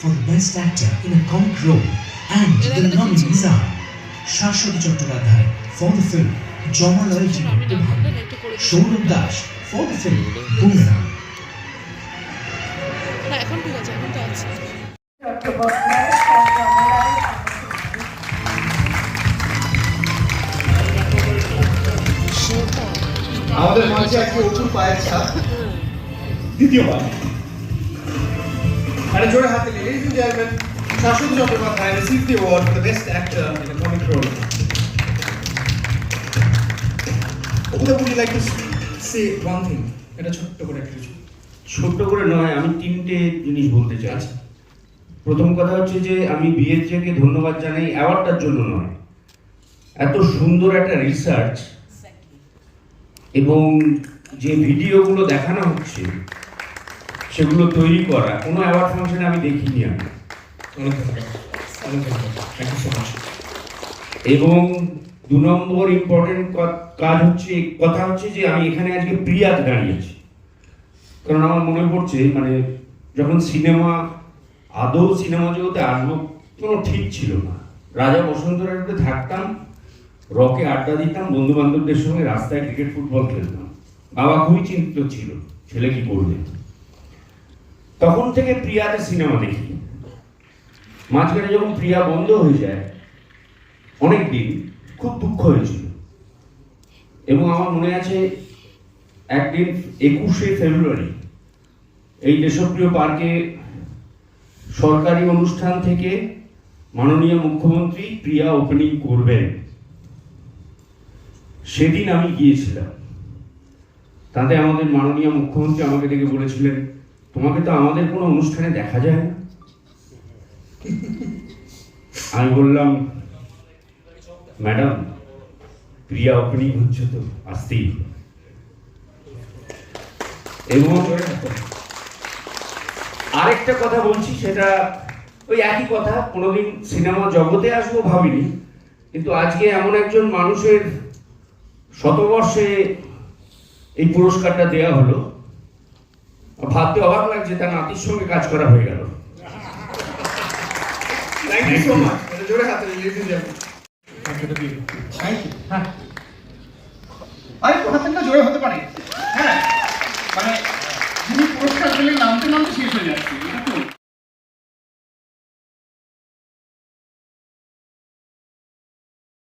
for best actor in a comic role. And the nominees are Shashwati Chattopadhyay for the film Jamalaye Jibanta ভাব Saurav Das for the film Boomerang এখন ঠিক আছে এখন তো আছে। আমাদের মঞ্চে আজকে পায়ের ছাপ। দ্বিতীয়বার। আরে জোরে হাতে ladies and gentleman Saswata Chattopadhyay receive the award for the best actor in a comic role ওটা would you like to say one thing এটা ছোট্ট করে একটা কিছু। ছোট্ট করে নয় আমি তিনটে জিনিস বলতে চাই। প্রথম কথা হচ্ছে যে আমি বিএসজেকে ধন্যবাদ জানাই অ্যাওয়ার্ডটার জন্য নয়। এত সুন্দর একটা রিসার্চ এবং যে ভিডিওগুলো দেখানো হচ্ছে সেগুলো তৈরি করা। কোনো অ্যাওয়ার্ড ফাংশনে আমি দেখিনি আমি। এবং দু নম্বর ইম্পর্টেন্ট কাজ হচ্ছে কথা হচ্ছে যে আমি এখানে আজকে প্রিয়াতে দাঁড়িয়েছি। কারণ আমার মনে পড়ছে মানে যখন সিনেমা আদৌ সিনেমা জগতে আসব কোনো ঠিক ছিল না। রাজা বসন্ত রায়তে থাকতাম রকে আড্ডা দিতাম বন্ধু বান্ধবদের সঙ্গে রাস্তায় ক্রিকেট ফুটবল খেলতাম। বাবা খুবই চিন্তিত ছিল ছেলে কি করবে? তখন থেকে প্রিয়াতে সিনেমা দেখি। মাঝখানে যখন প্রিয়া বন্ধ হয়ে যায় অনেক দিন খুব দুঃখ হয়েছিল। এবং আমার মনে আছে, একদিন একুশে ফেব্রুয়ারি এই দেশপ্রিয় পার্কে সরকারি অনুষ্ঠান থেকে মাননীয় মুখ্যমন্ত্রী প্রিয়া ওপেনিং করবেন। সেদিন আমি গিয়েছিলাম। তাতে আমাদের মাননীয় মুখ্যমন্ত্রী আমাকে ডেকে বলেছিলেন তোমাকে তো আমাদের কোনো অনুষ্ঠানে দেখা যায় না। আমি বললাম, ম্যাডাম, প্রিয়া ওপেনিং হচ্ছে তো, আসতেই। এবং আরেকটা কথা বলছি, সেটা ওই একই কথা, কোনোদিন সিনেমা জগতে আসব ভাবিনি, কিন্তু আজকে এমন একজন মানুষের শতবর্ষে এই পুরস্কারটা দেয়া হলো। ভাবতে অবাক লাগছে তার নাতির সঙ্গে কাজ করা হয়ে গেল। থ্যাংক ইউ সো মাচ জোরে হাতে লেডিজ থ্যাংক ইউ হ্যাঁ। আরে জোরে হতে পারে? হ্যাঁ। মানে যিনি পুরস্কার পেলে নামতে নামতে শেষ হয়ে যাচ্ছে।